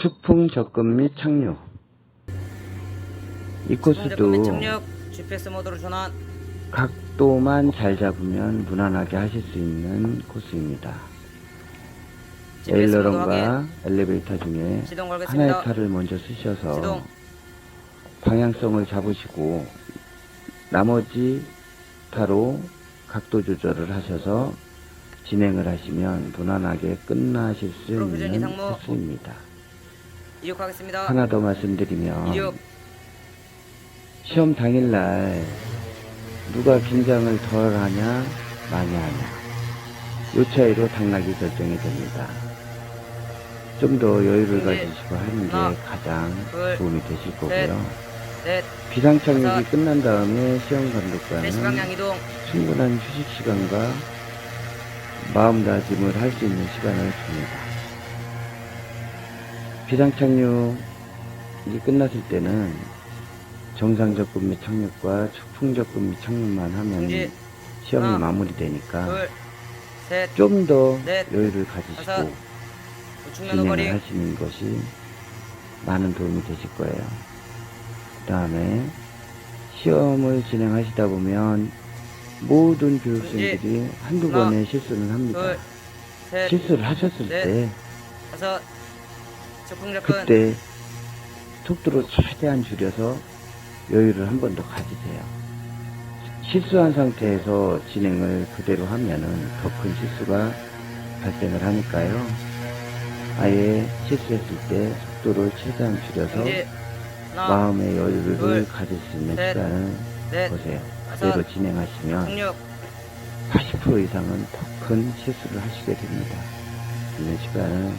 추풍 접근 및 착륙. 이 코스도 및 착륙 GPS 모드로 전환 각도만 잘 잡으면 무난하게 하실 수 있는 코스입니다. 에일러런과 엘리베이터 중에 하나의 탈을 먼저 쓰셔서 시동 방향성을 잡으시고 나머지 타로 각도 조절을 하셔서 진행을 하시면 무난하게 끝나실 수 있는. 코스입니다. 이륙하겠습니다 하나 더 말씀드리면 이륙 시험 당일날 누가 긴장을 덜 하냐 많이 하냐 요 차이로 당락이 결정이 됩니다. 좀 더 여유를 네. 가지시고 하는 게 하나, 가장 둘, 도움이 되실 거고요. 넷 비상착륙이 다섯, 끝난 다음에 시험 방향 이동 충분한 휴식 시간과 마음 다짐을 할 수 있는 시간을 줍니다. 비상 착륙이 끝났을 때는 정상 접근 및 착륙과 추풍 접근 및 착륙만 하면 중지. 시험이 하나, 마무리되니까 둘 셋 좀 더 넷, 여유를 가지시고 다섯, 진행을 하시는 것이 많은 도움이 되실 거예요. 그 다음에 시험을 진행하시다 보면 모든 교육생들이 한두 하나, 번의 실수는 합니다. 둘 셋 실수를 하셨을 넷, 때 다섯 그때 속도를 최대한 줄여서 여유를 한 번 더 가지세요. 실수한 상태에서 진행을 그대로 하면은 더 큰 실수가 발생을 하니까요. 아예 실수했을 때 속도를 최대한 줄여서 중지 하나 마음의 여유를 둘, 가질 수 있는 셋, 시간을 넷 보세요. 그대로 진행하시면 착륙 80% 이상은 더 큰 실수를 하시게 됩니다. 이런 시간은